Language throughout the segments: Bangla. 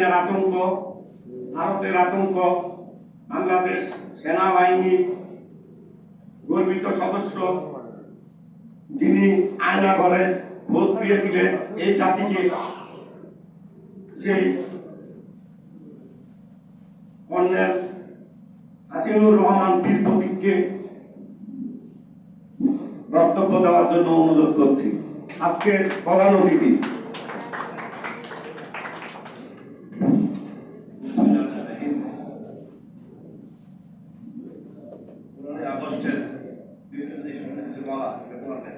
চীনের আতঙ্ক, ভারতের আতঙ্ক, বাংলাদেশ সেনাবাহিনী গর্বিত সদস্য যিনি আয়না ঘরে খোঁজ দিয়েছিলেন, এই জাতিকে সেই কর্নেল হাসিনুর রহমান বীর প্রতীককে বক্তব্য দেওয়ার জন্য অনুরোধ করছি। আজকের প্রধান অতিথি পনেরোই বিভিন্ন কিছু বলবেন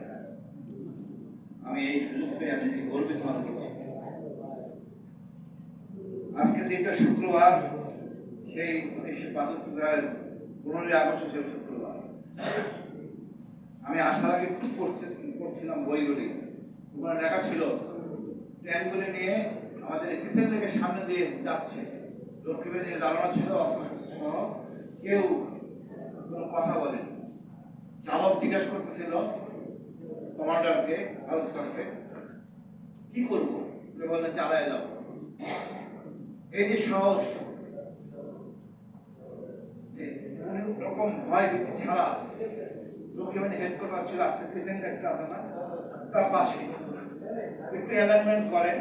আমি এই সুযোগ পেয়ে গর্বিত মনে করছি। দিনটা শুক্রবার, সেই উনিশশো পনেরোই আগস্ট ছিল শুক্রবার। আমি আসার আগে খুব পড়ছিলাম বইগুলি। ওখানে লেখা ছিল, ট্যাঙ্কগুলি নিয়ে আমাদের কিচেন লেকের সামনে দিয়ে যাচ্ছে? লক্ষ্মীবে নিয়ে দাঁড়ানো ছিল অস্ত্র সহ কেউ কোনো কথা বলেন। চালক জিজ্ঞেস করতেছিল কমান্ডারকে ভারত স্যারকে, কি করব? বললেন, চালায় যাও। এই যে সাহস রকম ভয় ভীতি ছাড়া লোকে মানে হেড করবার ছিল, আজকে প্রেসিডেন্ট একটা আছে না, তার পাশে একটু অ্যালাইনমেন্ট করেন।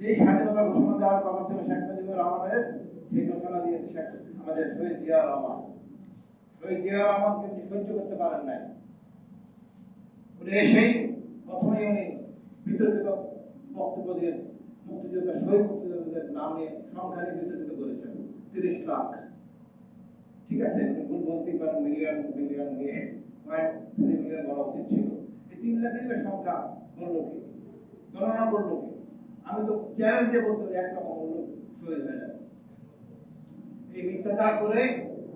স্বাধীনতা ঘোষণা দেওয়ার কথা ছিল, শেখ মুজিবুর রহমানের, সেই ঘোষণা দিয়েছে শেখ, আমাদের শহীদ জিয়া রহমান। শহীদ জিয়া রহমান কিন্তু সহ্য করতে পারেন নাই। উনি এসেই প্রথমেই উনি বিতর্কিত বক্তব্য দিয়ে মুক্তিযোদ্ধা, শহীদ মুক্তিযোদ্ধাদের সংখ্যা নিয়ে বিতর্কিত করেছেন। তিরিশ লাখ। ঠিক আছে? ভুল বলতেই পারেন, মিলিয়ন মিলিয়ন নিয়ে। পয়েন্ট থ্রি মিলিয়ন বলা উচিত ছিল। এই তিন লাখের সংখ্যা বলল কি? গণনা করল কি? আমি তো চ্যালেঞ্জ দিয়ে বলতে পারি এক রকম বলল শহীদ হয়ে যাবে এই মিথ্যাচার করে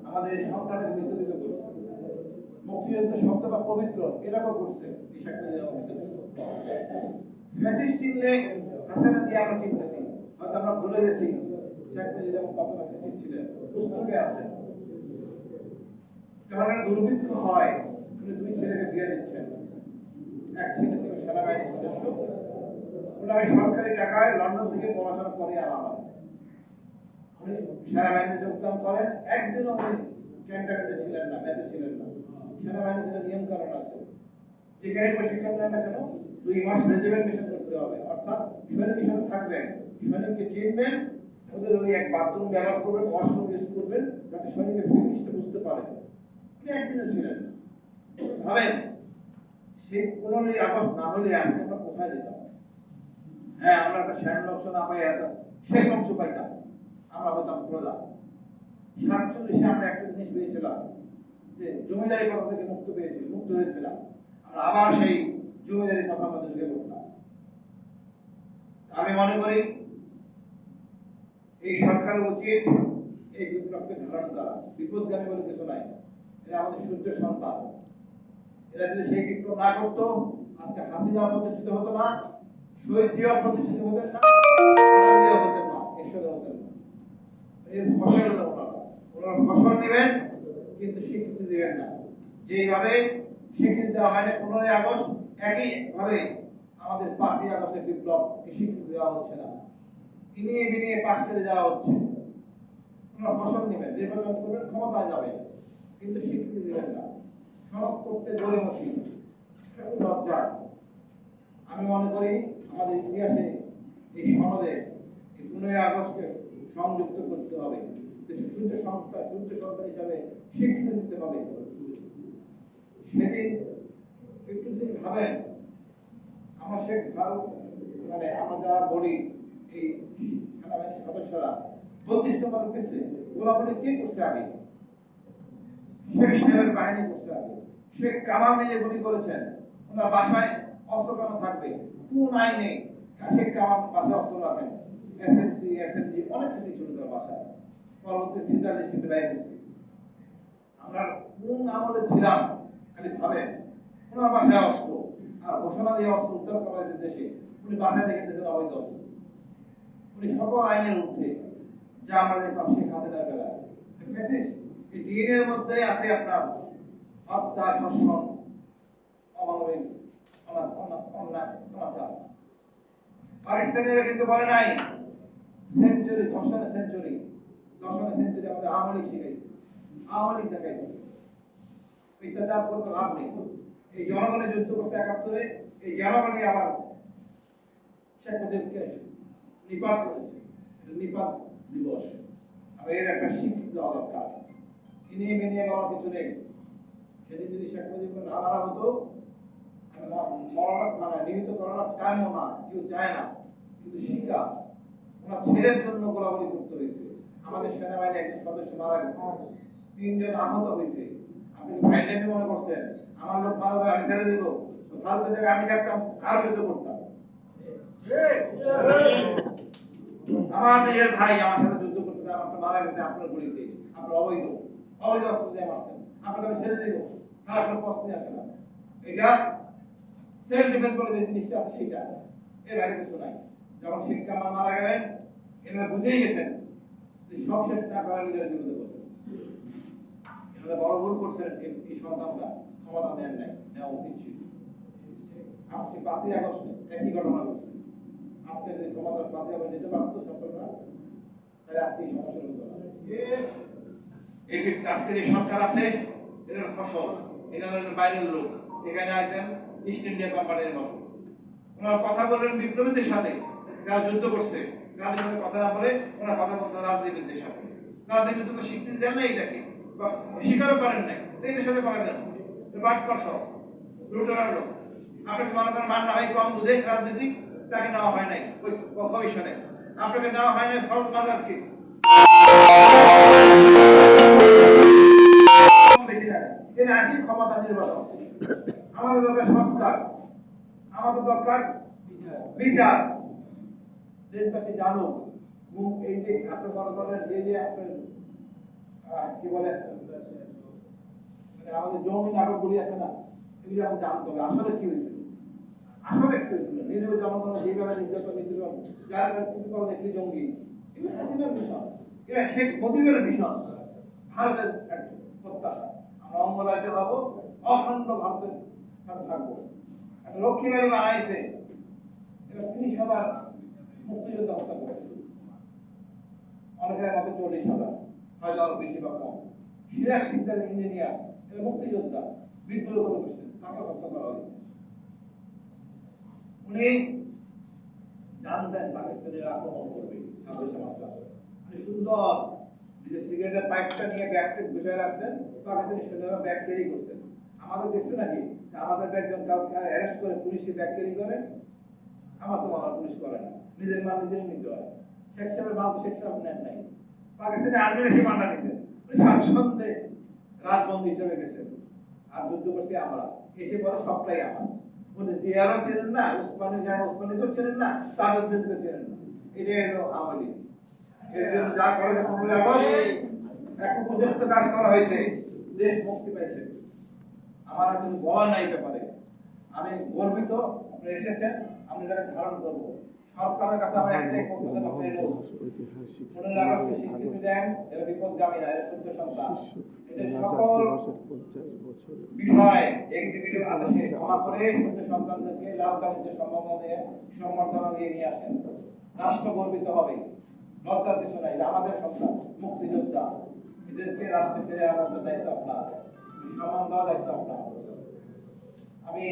আমাদের সংখ্যাটাকে বিতর্কিত করছে। মুক্তিযুদ্ধ শব্দটা পবিত্র এটাকেও করছে চিনলে, হাসানা দিয়ে আমরা চিনতেছি। হয়তো আমরা ভুলে গেছি ছিলেন, পুস্তকে আছে। একটা দুর্ভিক্ষ হয় দুই ছেলেকে বিয়ে দিচ্ছেন এক ছেলে ছিল সেনাবাহিনীর সদস্য সরকারি টাকায় লন্ডন থেকে পড়াশোনা করে আনা হয় সেনাবাহিনীতে যোগদান করেন। একদিনও উনি ছিলেন না ছিলেন না। নিয়ম কারণ আছে। যেখানে প্রশিক্ষণ নেন না কেন, দুই মাস রেজিমেন্টেশন করতে হবে। অর্থাৎ সৈনিকের সাথে থাকবেন, সৈনিককে চিনবেন, ওদের ওই এক বাথরুম ব্যবহার করবেন, ওয়াশরুম ইউজ করবেন, যাতে সৈনিকের বুঝতে পারেন উনি একদিনও ছিলেন। ভাবেন, সেই পনেরোই আগস্ট না হলে আজকে আমরা কোথায় যেতাম? হ্যাঁ আমরা একটা শ্যান অংশ না পাই সেই অংশ পাইতাম। আমরা প্রজা সাতচল্লিশে আমরা একটা জিনিস পেয়েছিলাম, যে জমিদারি কথা থেকে মুক্ত পেয়েছি মুক্ত হয়েছিলাম। আমরা আবার সেই কথা আমাদের আমি মনে করি, এই সরকারের উচিত এই বিপ্লবকে ধারণ করা। বিপদগামী বলে কিছু নাই। এরা আমাদের সূর্য সন্তান। এরা যদি সেই বিপ্লব না করতো, আজকে হাসিনা প্রতিষ্ঠিত হতো না। শহীদ প্রতিষ্ঠিত হতেন না হতেন না হতেন না এর ফসল ওনারা ফসল নেবেন, কিন্তু স্বীকৃতি দেবেন না। যেইভাবে স্বীকৃতি দেওয়া হয় না পনেরোই আগস্ট, একইভাবে আমাদের পাঁচই আগস্টের বিপ্লব স্বীকৃতি দেওয়া হচ্ছে না। ইনিয়ে বিনিয়ে পাশ করে যাওয়া হচ্ছে। ওনারা ফসল নেবেন, নির্বাচন করবেন, ক্ষমতায় যাবেন, কিন্তু স্বীকৃতি দেবেন না। সনদ করতে গড়ে বসি লজ্জার। আমি মনে করি আমাদের ইতিহাসে এই সনদে পনেরোই আগস্টকে সংযুক্ত করতে হবে। সূর্য সংস্থা সূর্য হিসাবে স্বীকৃতি দিতে হবে। সেদিন একটু যদি ভাবেন, আমার শেখ ফারুক মানে আমরা যারা বলি, এই সেনাবাহিনীর সদস্যরা, বত্রিশ নম্বর কেসে গোলাগুলি কে করছে আগে? শেখ সাহেবের বাহিনী করছে আগে। শেখ কামাল নিজে গুলি করেছেন। ওনার বাসায় অস্ত্র কেন থাকবে? কোন আইনে শেখ কামাল বাসায় অস্ত্র রাখেন? এসএমসি এসএমজি অনেক কিছু ছিল তার বাসায়। পরবর্তী সিজার ডিস্ট্রিক্টে ব্যয় করছি। আমরা কোন আমলে ছিলাম? খালি ভাবেন। ওনার বাসায় অস্ত্র। আর ঘোষণা দিয়ে অস্ত্র উদ্ধার করা হয়েছে দেশে। উনি বাসায় রেখে দিয়েছেন অবৈধ অস্ত্র। উনি সকল আইনের ঊর্ধ্বে। যা আমরা হাসিনার বেলায় দেখেছিস? এই দিনের মধ্যে আছে আপনার হত্যা ধর্ষণ অমানবিক পাকিস্তানিরা কিন্তু বলে নাই সেঞ্চুরি ধর্ষণে সেঞ্চুরি ধর্ষণে সেঞ্চুরি আমাদের আওয়ামী লীগ শিখাইছে, আওয়ামী লীগ দেখাইছে। মিথ্যাচার করতে লাভ নেই। এই জনগণের যুদ্ধ করতে একাত্তরে, এই জনগণই আবার শেখ মুজিবকে নিপাত করেছে। নিপাত দিবস। আমি এর একটা স্বীকৃতি দেওয়া দরকার। ইনিয়ে মিনিয়ে বলা কিছু নেই। সেদিন যদি শেখ মুজিবকে না মারা হতো মরণক মানে ছেলের জন্য গোলাগুলি করতে আমাদের সেনাবাহিনী একজন সদস্য তিনজন আহত হয়েছে। আপনি মনে করছেন? আমার লোক মারা আমি ছেড়ে দিব। ফালতু জায়গায় আমার ভাই আমার সাথে যুদ্ধ করতে আপনার মারা গেছে আপনার গুলিতে। আপনার অবৈধ। অবৈধ অস্ত্র মারছেন। আপনাকে আমি ছেড়ে দেবো। আপনার প্রশ্নই আসে না। এটা সেলফ ডিফেন্স বলে যে জিনিসটা আছে সেটা। এর বাইরে কিছু নাই। যখন শেখ কামাল মারা গেলেন, এনারা বুঝেই গেছেন যে সব শেষ না করা নিজের বিরুদ্ধে করবেন এনারা বড় ভুল করছেন, এই- সন্তানটা ক্ষমতা নেন নাই, নেওয়া উচিত ছিল। আজকে পাঁচই আগস্ট, একই ঘটনা ঘটছে। আজকে যদি ক্ষমতা পাঁচই আগস্ট নিতে পারতো ছাত্ররা, তাহলে আজকে এই সমস্যা হতো আজকের এই সরকার আছে এটার ফসল এটা বাইরের লোক। এখানে আছেন ইস্ট ইন্ডিয়া কোম্পানির মতো ওনারা কথা বললেন বিপ্লবীদের সাথে। যারা যুদ্ধ করছে যাদের সাথে কথা না বলে ওনারা কথা বলতেন রাজনীতিবিদদের সাথে। রাজনীতিবিদ তো স্বীকৃতি দেন না এটাকে। বা স্বীকারও করেন নাই। তো এদের সাথে কথা দেন বাট কষ লুটেরার লোক। আপনাকে মনে করেন মান না হয় কম বুঝে রাজনীতি তাকে নেওয়া হয় নাই, ওই কমিশনে। আপনাকে নেওয়া হয় নাই ফরজ বাজারকে। ক্ষমতা নির্বাচন। আমাদের দরকার সংস্কার, আমাদের দরকার বিচার। দেশবাসী জানুক এই যে আপনার মনে করেন যে আপনার কি বলে মানে আমাদের জঙ্গি নাটকগুলি আছে না, এগুলি আমাদের জানতে হবে। আসলে কি হয়েছিল আসলে কি হয়েছিল নিরীহ জনগণ যেভাবে নির্যাতন নির্যাতন যারা প্রতিকরণ একটি জঙ্গি, এগুলো হাসিনার মিশন। এরা শেখ মুজিবের মিশন। ভারতের প্রত্যাশা। আমরা অঙ্গরাজ্য হব, অখণ্ড ভারতের একটা বানাইছে। তিরিশ হাজার মুক্তিযোদ্ধা হত্যা করেছে। অনেকের মতো চল্লিশ হাজার হয়তো আরও বেশি বা কম। সিরাজ ইঞ্জিনিয়ার মুক্তিযোদ্ধা, বিদ্রোহ তাকে হত্যা করা হয়েছে। উনি জানতেন পাকিস্তানের আক্রমণ করবে উনি সুন্দর নিজের সিগারেটের পাইপটা নিয়ে ব্যাগটা গুছিয়ে রাখছেন, পাকিস্তানি সৈন্যরা ব্যাগ ক্যারি করছেন। আমাদের দেখছে নাকি? আমাদের একজন কাউকে অ্যারেস্ট করে পুলিশে ব্যাগ ক্যারি করে, আমার তো মামলা পুলিশ করে না। নিজের মাল নিজেরই নিতে হয়। শেখ সাহেবের মাল তো শেখ সাহেব নেন নাই। পাকিস্তানি আর্মির এসে মান্ডা নিছেন স্বাচ্ছন্দ্যে রাজবন্দী হিসেবে গেছেন। আর যুদ্ধ করছি আমরা। এসে পরে সবটাই আমার। উনি জিয়ারও চেনেন না, উসমানী যারা উসমানীকেও চেনেন না তাদের দিনকে চেনেন না। এটাই হলো আওয়ামী এর জন্য যা করেছে এক উপযুক্ত কাজ করা হয়েছে। দেশ মুক্তি পাইছে। আমার আর কিছু বলার নাই ব্যাপারে। আমি গর্বিত আপনি এসেছেন আমি এটাকে ধারণ করব। সরকারের কাছে আমার একটাই প্রত্যাশা আপনি আগস্টে স্বীকৃতি দেন এরা বিপদগামী না এরা সত্য সন্তান এদের সকল বিষয় এক্সিকিউটিভ আদেশে ক্ষমা করে সত্য সন্তানদেরকে লাল কালিতে সম্মাননা দিয়ে সম্বর্ধনা দিয়ে নিয়ে আসেন। রাষ্ট্র গর্বিত হবে। কিছু নাই আমাদের সন্তান মুক্তিযোদ্ধা। এদেরকে রাষ্ট্রে ফিরে আনার দায়িত্ব আপনার। দেওয়ার দায়িত্ব আপনার আমি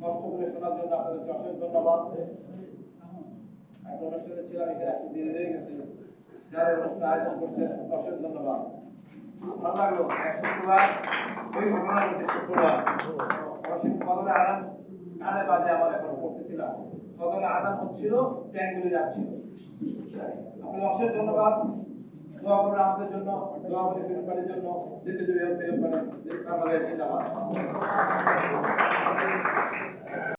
কষ্ট করে শোনার জন্য আপনাদেরকে অশেষ ধন্যবাদ। একটা অনুষ্ঠানে ছিলাম, এখানে আসতে দেরি হয়ে গেছে। যারা অনুষ্ঠান আয়োজন করছেন, অশেষ ধন্যবাদ। ভালো লাগল। এক শুক্রবার। আদান, কানে বাজে আমার এখন পড়তেছিলাম। কদরে আদান হচ্ছিল ট্যাঙ্কগুলি আপনাদের অশেষ ধন্যবাদ। দোয়া করবেন আমাদের জন্য দোয়া করে ফিরোজবাড়ির জন্য দুই ফিরোজবাড়ি বাংলাদেশ জিন্দাবাদ